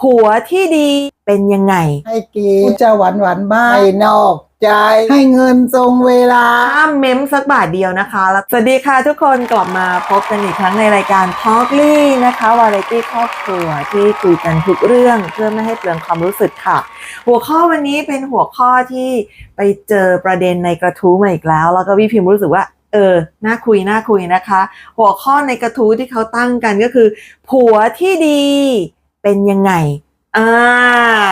ผัวที่ดีเป็นยังไง ให้กีพูดจะหวานหวานๆบ้างให้นอก ใจ ให้เงินทรงเวลาห้ามเม้มสักบาทเดียวนะคะแล้วสวัสดีค่ะทุกคนกลับมาพบกันอีกครั้งในรายการ Talk ลี่นะคะวาไรตี้ครอบครัวที่คุยกันทุกเรื่องเพื่อไม่ให้เปลืองความรู้สึกค่ะ หัวข้อวันนี้เป็นหัวข้อที่ไปเจอประเด็นในกระทู้มาอีกแล้ว แล้วก็พี่พิมพ์รู้สึกว่าเออ น่าคุย น่าคุยนะคะ หัวข้อในกระทู้ที่เขาตั้งกันก็คือ ผัวที่ดี เป็นยังไง อ่า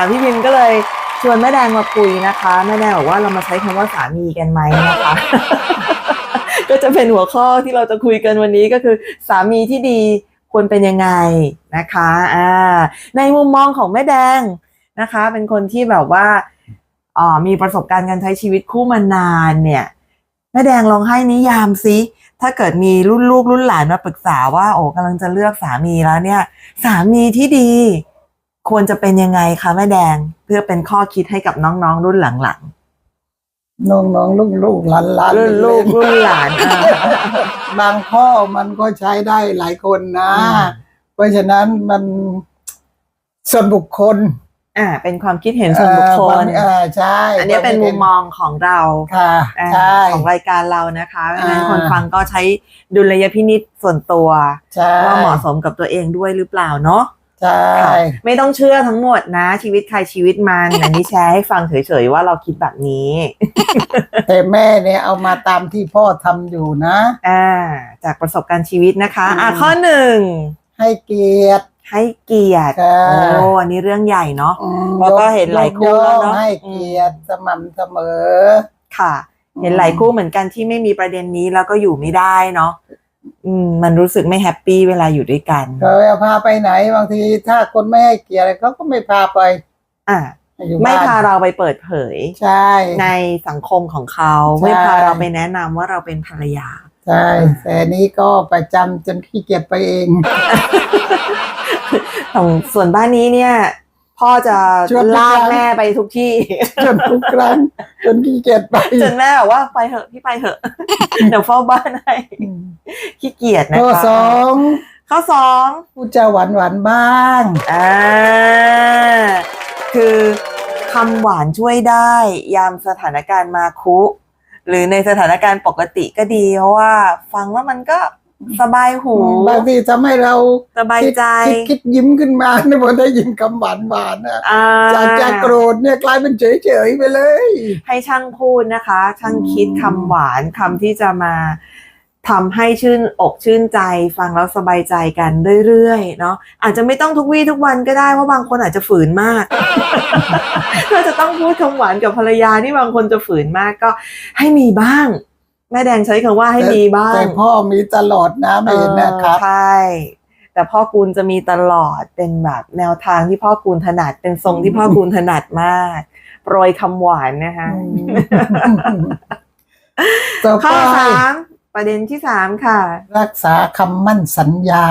พี่พิมพ์ก็เลยชวนแม่แดงมาคุยนะคะแม่แดงบอกว่าเรามาใช้คำว่าสามีกันไหมนะคะ ก็จะเป็นหัวข้อที่เราจะคุยกันวันนี้ก็คือ สามีที่ดีควรเป็นยังไงนะคะอ่าในมุมมองของแม่แดงนะคะ เป็นคนที่แบบว่าอ่ามีประสบการณ์การใช้ชีวิตคู่มานานเนี่ยแม่แดงลองให้นิยามซิ ถ้าเกิดมีรุ่นลูกรุ่นหลานมาปรึกษาว่า โอ้กำลังจะเลือกสามีแล้วเนี่ย สามีที่ดี ควรจะเป็นยังไงคะแม่แดง เพื่อเป็นข้อคิดให้กับน้องๆ รุ่นหลังน้องน้องลูกลูกๆหลานหลานๆรุ่นลูกรุ่นหลานอ่าบางข้อมันก็ใช้ได้หลายคนนะอืมเพราะฉะนั้นมันส่วนบุคคล อ่า เป็นความคิดเห็นส่วนบุคคเอ่อบาลงเออใช่ อันนี้เป็นมุมมองของเราค่ะอ่าใช่ของรายการเรานะคะเพราะฉะนั้นอ่าคนฟังก็ใช้ดุลยพินิษส่วนตัวใช่ว่าเหมาะสมกับตัวเองด้วยหรือเปล่าเนาะใช่ค่ะไม่ต้องเชื่อทั้งหมดนะ ชีวิตใครชีวิตมันอันนี้แชร์ให้ฟังเฉยๆว่าเราคิดแบบนี้ แต่แม่เนี่ยเอามาตามที่พ่อทำอยู่นะ อ่า จากประสบการณ์ชีวิตนะคะ อ่าอืมข้อหนึ่งให้เกียรติ ให้เกียรติ ค่ะโอ้อันนี้เรื่องใหญ่เนาะ อืมเพราะก็เห็นหลายคู่แล้วเนอะยกย่องให้เกียรติสม่ำเสมอ ค่ะ เห็นหลายคู่เหมือนกันที่ไม่มีประเด็นนี้แล้วก็อยู่ไม่ได้เนาะอืมมันรู้สึกไม่แฮปปี้เวลาอยู่ด้วยกัน เขาจะพาไปไหนบางทีถ้าคนไม่ให้เกียรติเขาก็ไม่พาไปอ่าอยู่ไม่บ้นพาเราไปเปิดเผย ใช่ ในสังคมของเขาใช่ ไม่พาเราไปแนะนำว่าเราเป็นภรรยา ใช่แต่นี้ก็ประจำจนขี้เกียจไปเอง ของส่วนบ้านนี้เนี่ย พ่อจะชวนทุกลากครั้งแม่ไปทุกที่ จนทุกครั้งจนขี้เกียจไปจนแม่บอกว่าไปเถอะพี่ไปเถอะเดี๋ยวเฝ้าบ้านให้ขี้เกียจนะคะข้อสองข้อสองพูดจาหวานหวานๆบ้างอ่าคือคำหวานช่วยได้ยามสถานการณ์มาคุ หรือในสถานการณ์ปกติก็ดี เพราะว่าฟังแล้วมันก็ สบายหูบางทีทำให้เราสบายคิดใจคิดคิดยิ้มขึ้นมาเนี่ยพอได้ยินคำหวานหวานๆนะอ่าจากจะโกรธเนี่ยกลายเป็นเฉยเฉยๆไปเลย ให้ช่างพูดนะคะ ช่างคิดอืมคำหวานคำที่จะมาทำให้ชื่นอกชื่นใจ ฟังแล้วสบายใจกันเรื่อยๆเนาะอาจจะไม่ต้องทุกวี่ทุกวันก็ได้เพราะบางคนอาจจะฝืนมากถ้าจะต้องพูดคำหวานกับภรรยาที่บางคนจะฝืนมากก็ให้มีบ้าง แม่แดงใช้คำว่าให้มีบ้างแต่พ่อมีตลอดนะไม่เห็นนะครับเออใช่แต่พ่อกูลจะมีตลอดเป็นแบบแนวทางที่พ่อกูลถนัด เป็นทรงที่พ่อกูลถนัดมาก โปรยคำหวานนะคะต่อข้อไปสามประเด็นที่สามค่ะ รักษาคำมั่นสัญญา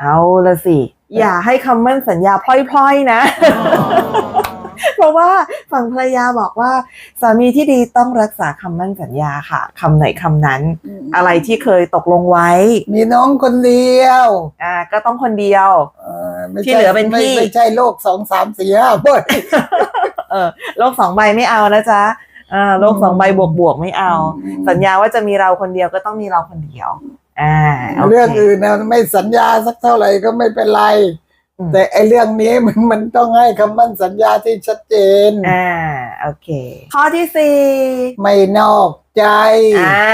เอาละสิ อย่าให้คำมั่นสัญญาพล่อยๆนะ เพราะว่าฝั่งภรรยาบอกว่า สามีที่ดีต้องรักษาคำมั่นสัญญาค่ะคำไหนคำนั้น อะไรที่เคยตกลงไว้ มีน้องคนเดียวอ่าก็ต้องคนเดียวเอ่อไม่ที่ใช่เหลือเป็นไม่พี่ ไม่ใช่โลกสองสามสี่ห้าเว้ยเออโลกสองใบไม่เอานะจ๊ะอ่าโลกสองใบบวกบวกๆไม่เอา สัญญาว่าจะมีเราคนเดียวก็ต้องมีเราคนเดียวอ่าโคเรื่องอื่นนะไม่สัญญาสักเท่าไหร่ก็ไม่เป็นไรอืม แต่ไอ้เรื่องนี้มันมันต้องให้คำมั่นสัญญาที่ชัดเจน อ่า โอเค ข้อที่สี่ไม่นอกใจ อ่า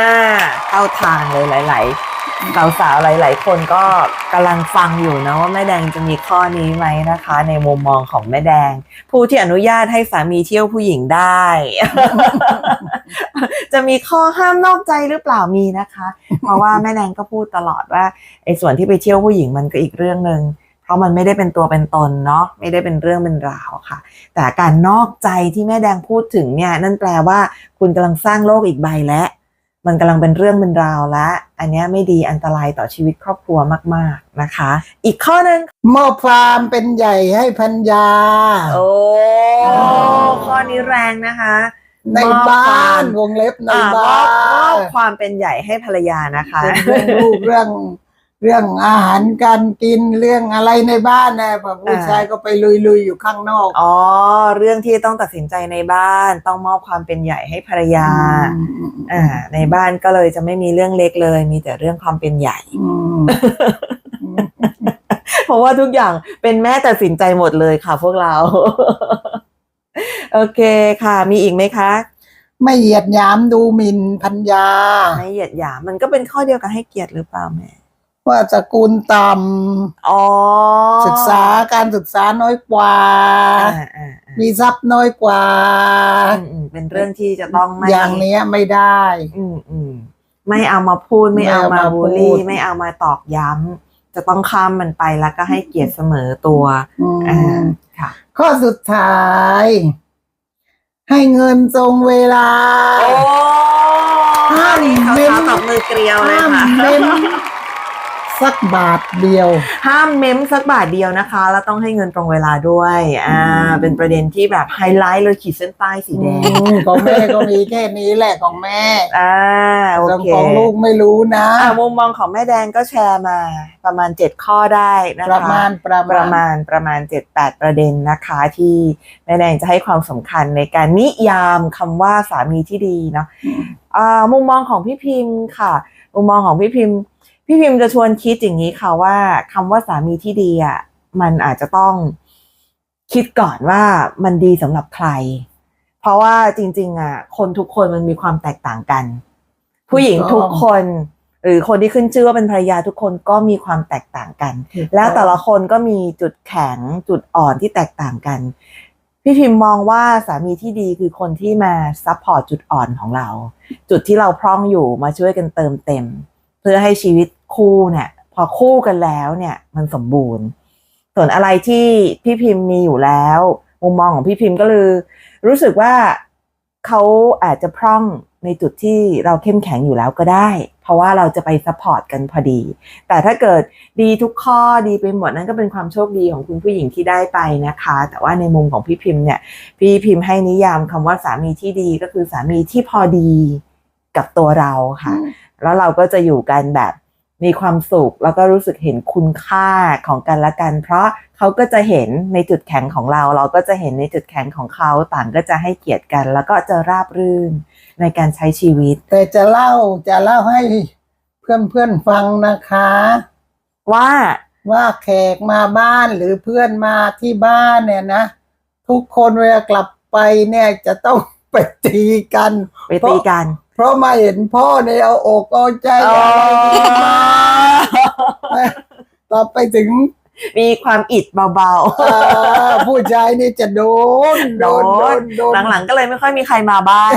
เข้าทางเลยหลาย ๆ สาวสาวๆหลาย ๆ คนก็กำลังฟังอยู่นะว่าแม่แดงจะมีข้อนี้ไหมนะคะ ในมุมมองของแม่แดง ผู้ที่อนุญาตให้สามีเที่ยวผู้หญิงได้ จะมีข้อห้ามนอกใจหรือเปล่ามีนะคะ เพราะว่าแม่แดงก็พูดตลอดว่าไอ้ส่วนที่ไปเที่ยวผู้หญิงมันก็อีกเรื่องหนึ่ง เพราะมันไม่ได้เป็นตัวเป็นตนเนาะไม่ได้เป็นเรื่องเป็นราวค่ะ แต่การนอกใจที่แม่แดงพูดถึงเนี่ยนั่นแปลว่าคุณกำลังสร้างโลกอีกใบแล้วมันกำลังเป็นเรื่องเป็นราวแล้วอันเนี้ยไม่ดีอันตรายต่อชีวิตครอบครัวมาก ๆนะคะ อีกข้อหนึ่งมอบฟาร์มเป็นใหญ่ให้พันยา โอ้ข้อนี้แรงนะคะในบ้ามอบฟาร์นมวงเล็บในอ่ามบ้าอบมอบนความเป็นใหญ่ให้ภรรยานะคะเป็นเรื่องลูกเรื่อง เรื่องอาหารการกินเรื่องอะไรในบ้านนะพอผู้อ่าชายก็ไปลุยๆอยู่ข้างนอก อ๋อ เรื่องที่ต้องตัดสินใจในบ้าน ต้องมอบความเป็นใหญ่ให้ภรรยา อ่า ในบ้านก็เลยจะไม่มีเรื่องเล็กเลย มีแต่เรื่องความเป็นใหญ่อืมเพราะว่าทุกอย่างเป็นแม่ตัดสินใจหมดเลยค่ะ พวกเรา โอเคค่ะ มีอีกไหมคะไม่เหยียดหยามดูหมิ่นพัญญาไม่เหยียดหยาม มันก็เป็นข้อเดียวกับให้เกียรติหรือเปล่าแม่ ว่าสกุลต่อ๋อำศึกษาการศึกษาน้อยกว่าอ่าอ่าอ่ามีทรัพย์น้อยกว่าอืมอืมเป็นเรื่องที่จะต้องไม่อย่างเนี้ยไม่ได้อืมอืมไม่เอามาพูด ไม่เอาไม่มาเอามาบูลลี่พูดไม่เอามาตอกย้ำจะต้องข้ามมันไปแล้วก็ให้เกียรติเสมอตัวอืมอ่าค่ะ ข้อสุดท้าย ให้เงินตรงเวลาโอ้ห้ามเขาเม้มเท้าตบมือเกลียวเลยห้ามค่ะเม้ม สักบาทเดียว ห้ามเม้มสักบาทเดียวนะคะ แล้วต้องให้เงินตรงเวลาด้วยอ่าอืมเป็นประเด็นที่แบบไฮไลท์เลยขีดเส้นใต้สีแดงอืมของแม่ก็มีแค่นี้แหละของแม่อ่าโอส่วนเคของลูกไม่รู้นะอ่ามุมมองของแม่แดงก็แชร์มา ประมาณเจ็ดข้อได้นะคะประมาณประประมามาณณประมาณเจ็ดแปดประเด็นนะคะ ที่แม่แดงจะให้ความสำคัญในการนิยามคำว่าสามีที่ดีเนาะอ่ามุมมองของพี่พิมพ์ค่ะ มุมมองของพี่พิมพ์ พี่พิมพ์จะชวนคิดอย่างนี้ค่ะว่าคำว่าสามีที่ดีอะมันอาจจะต้องคิดก่อนว่ามันดีสำหรับใคร เพราะว่าจริง ๆ อะ คนทุกคนมันมีความแตกต่างกัน ผู้หญิงทุกคน หรือคนที่ขึ้นชื่อว่าเป็นภรรยาทุกคนก็มีความแตกต่างกัน แล้วแต่ละคนก็มีจุดแข็งจุดอ่อนที่แตกต่างกัน พี่พิมพ์มองว่าสามีที่ดีคือคนที่มาซัพพอร์ตจุดอ่อนของเรา จุดที่เราพร่องอยู่มาช่วยกันเติมเต็ม เพื่อให้ชีวิต คู่เนี่ยพอคู่กันแล้วเนี่ยมันสมบูรณ์ ส่วนอะไรที่พี่พิมพ์มีอยู่แล้ว มุมมองของพี่พิมพ์ก็คือ รู้สึกว่าเขาอาจจะพร่องในจุดที่เราเข้มแข็งอยู่แล้วก็ได้ เพราะว่าเราจะไปซัพพอร์ตกันพอดี แต่ถ้าเกิดดีทุกข้อดีไปหมดนั่นก็เป็นความโชคดีของคุณผู้หญิงที่ได้ไปนะคะ แต่ว่าในมุมของพี่พิมพ์เนี่ย พี่พิมพ์ให้นิยามคำว่าสามีที่ดีก็คือสามีที่พอดีกับตัวเราค่ะ แล้วเราก็จะอยู่กันแบบ มีความสุขแล้วก็รู้สึกเห็นคุณค่าของกันและกัน เพราะเขาก็จะเห็นในจุดแข็งของเรา เราก็จะเห็นในจุดแข็งของเขาต่างก็จะให้เกียรติกัน แล้วก็จะราบรื่นในการใช้ชีวิต แต่จะเล่าจะเล่าให้เพื่อนเพื่อนๆฟังนะคะ ว่าว่าแขกมาบ้านหรือเพื่อนมาที่บ้านเนี่ยนะ ทุกคนเวลากลับไปเนี่ยจะต้องไปตีกันไปตีกันเพราะมาเห็นพ่อในยเอาอกเอาใจอะไรดีมาต่อไปถึงมีความอิดเบาเอ่อผู้ชายนี่จะโดน โดน โดนโดนๆหลังๆก็เลยไม่ค่อยมีใครมาบ้าน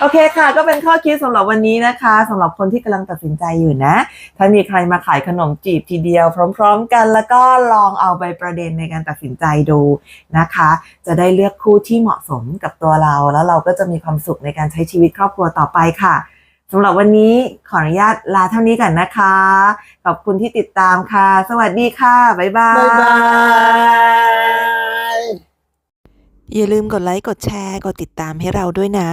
โอเคค่ะ ก็เป็นข้อคิดสำหรับวันนี้นะคะสำหรับคนที่กำลังตัดสินใจอยู่นะ ถ้ามีใครมาขายขนมจีบทีเดียว พร้อม ๆ กัน แล้วก็ลองเอาไปประเด็นในการตัดสินใจดูนะคะ จะได้เลือกคู่ที่เหมาะสมกับตัวเรา แล้วเราก็จะมีความสุขในการใช้ชีวิตครอบครัวต่อไปค่ะสำหรับวันนี้ขออนุญาตลาเท่านี้กันนะคะ ขอบคุณที่ติดตามค่ะ สวัสดีค่ะ บ๊ายบาย บ๊ายบาย อย่าลืมกดไลค์ กดแชร์ กดติดตามให้เราด้วยนะ